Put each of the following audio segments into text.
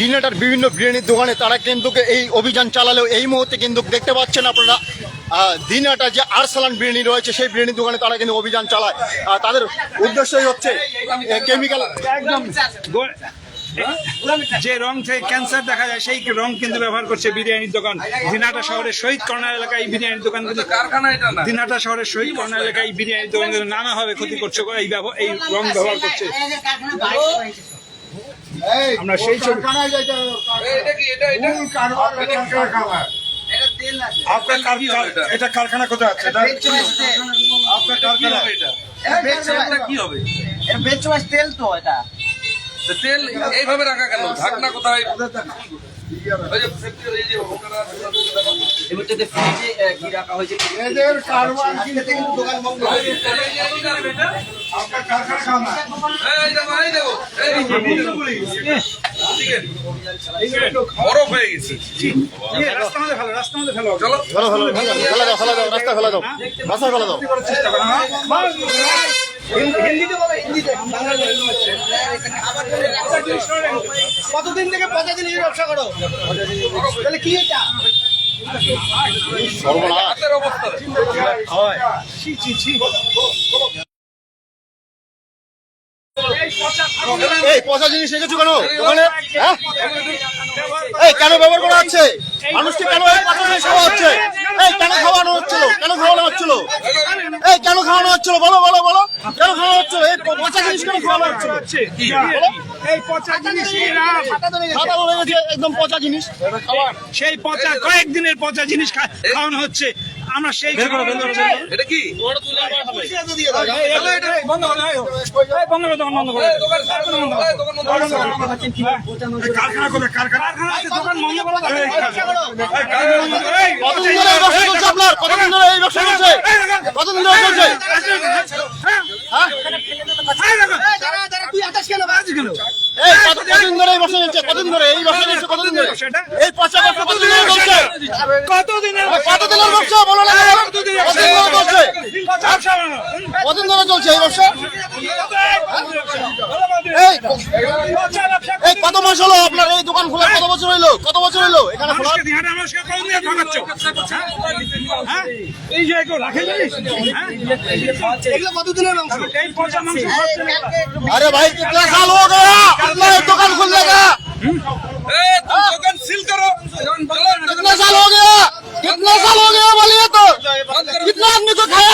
দিনহাটার বিভিন্ন বিরিয়ানির দোকানে তারা কিন্তু এই অভিযান চালালেও এই মুহূর্তে কিন্তু দেখতে পাচ্ছেন আপনারা দিনহাটা যে আরসালান বিরিয়ানি রয়েছে সেই বিরিয়ানির দোকানে তারা কিন্তু অভিযান চালায়। তাদের উদ্দেশ্যই হচ্ছে কেমিক্যাল একদম। যে রং থেকে ক্যান্সার দেখা যায় সেই রং কিন্তু ব্যবহার করছে বিরিয়ানির দোকান। দিনাটা শহরের শহীদ কর্নার এলাকায় এই বিরিয়ানির দোকান কিন্তু কারখানা এটা না। দিনাটা শহরের শহীদ কর্নার এলাকায় এই বিরিয়ানির দোকান কিন্তু নানাভাবে ক্ষতি করছে এই রং ব্যবহার করছে। আমরা সেই ছবি এটা কি এটা এটা আপনার কারখানা এটা কারখানা কোথায় আছে এটা আপনার কি কারখানা হবে এটা কি হবে তেল তো এটা তেল এইভাবে রাখা কেন ঢাকনা কোথায় ফ্রিজে কি রাখা হয়েছে বরফ হয়ে গেছে রাস্তা ফেলো দাও রাস্তা ফেলে দাও হিন্দিতে বলো হিন্দিতে কতদিন থেকে পচা জিনিস ব্যবসা করো তাহলে কি এটা সর্বনাশ হাতের অবস্থা এই পচা জিনিস রেখেছো কেন? দোকানে? হ্যাঁ? এই কেন ব্যবহার করা হচ্ছে? মানুষকে কেন এই পচা জিনিস খাওয়া হচ্ছে? এই কেন খাওয়ানো হচ্ছিল কেন খাওয়ানো হচ্ছিল এই কেন খাওয়ানো হচ্ছিল বলো বলো বলো। কেন খাওয়ানো হচ্ছিল এই পচা জিনিস কেন খাওয়ানো হচ্ছিল এই পচা জিনিস এরা খাতা বলে গেছে একদম পচা জিনিস। সেই পচা কয়েকদিনের পচা জিনিস খা- খাওয়ানো হচ্ছে। আমরা সেই এটা কি বন্ধ কতদিন ধরে এই ব্যবসা কতদিন ধরে চলছে কতদিন ধরে এই কত- কতদিন ধরে? এই চলছে কতদিন ধরে? এই পচা ব্যবসা কতদিন ধরে চলছে কতদিনের কতদিনের ব্যবসা বলো না কেন? কতদিন ধরে চলছে কতদিন ধরে চলছে এই ব্যবসা এই এই কত মাস হলো আপনার এই দোকান খোলা কত বছর হইলো কত বছর হইলো এখানে খোলা মানুষকে দিহাটা মানুষকে কম দিয়ে ঠকাচ্ছ হ্যাঁ? এই যে কেউ রাখে জানিস হ্যাঁ? এগুলো কতদিনের মাংস এই পচা মাংস अरे भाई कितना साल हो गया अपना एक दुकान खुल लगा এই, তুমি দোকান সিল করো চলো, कितना साल हो गया कितना साल हो गया बोलिए तो कितना आदमी को खाया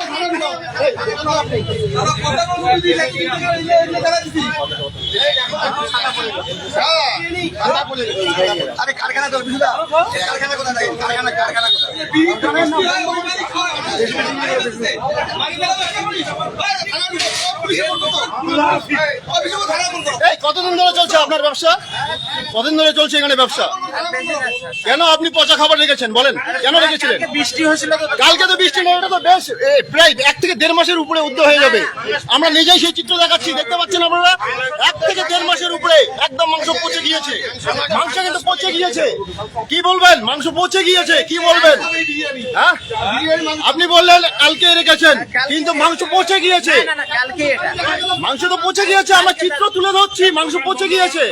আরে কারখানা তো কারখানা কোথায় কারখানা কারখানা কতদিন ধরে চলছে আপনার ব্যবসা? কতদিন ধরে চলছে এখানে ব্যবসা? কেন আপনি পচা খাবার রেখেছেন? বলেন কেন রেখেছিলেন? বৃষ্টি হয়েছিল কালকে তো বৃষ্টি নেই এটা তো বেশ প্রায় এক থেকে দেড় মাসের উপরে উদ্যোগ হয়ে যাবে। আমরা নিজেই সেই চিত্র দেখাচ্ছি দেখতে পাচ্ছেন আপনারা? এক থেকে দেড় মাসের উপরে একদম মাংস পচে গিয়েছে। মাংস কিন্তু পচে গিয়েছে। কি বলবেন? মাংস পচে গিয়েছে কি বলবেন? হ্যাঁ? আপনি বললেন কালকে রেখেছেন কিন্তু মাংস পচে গিয়েছে। মাংস তো পচে গিয়েছে আমরা চিত্র তুলে ধরছি মাংস পচে গিয়েছে।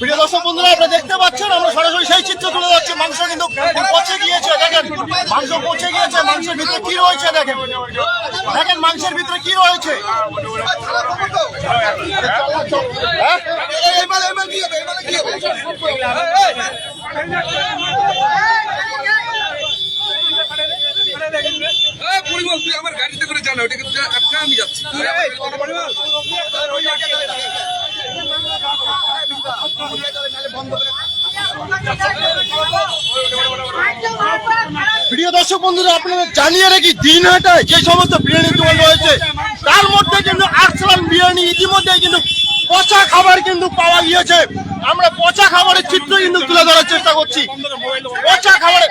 প্রিয় দর্শক বন্ধুরা আপনারা দেখতে পাচ্ছেন আমরা সরাসরি সেই চিত্র তুলে ধরছি মাংস কিন্তু পচে গিয়েছে। মাংস পচে গিয়েছে, মাংসের ভিতরে কি রয়েছে দেখেন? দেখেন মাংসের ভিতরে কি রয়েছে? আমার গাড়িতে করে জানো ওটা কিন্তু আমি দর্শক বন্ধুরা আপনারা জানিয়ে রাখি, দিন হাটায় যে সমস্ত বিরিয়ানি দোকান রয়েছে, তার মধ্যে কিন্তু আর্সলান বিরিয়ানি ইতিমধ্যে কিন্তু পচা খাবার কিন্তু পাওয়া গিয়েছে। আমরা পচা খাবারের চিত্র কিন্তু তুলে ধরার চেষ্টা করছি। পচা খাবারের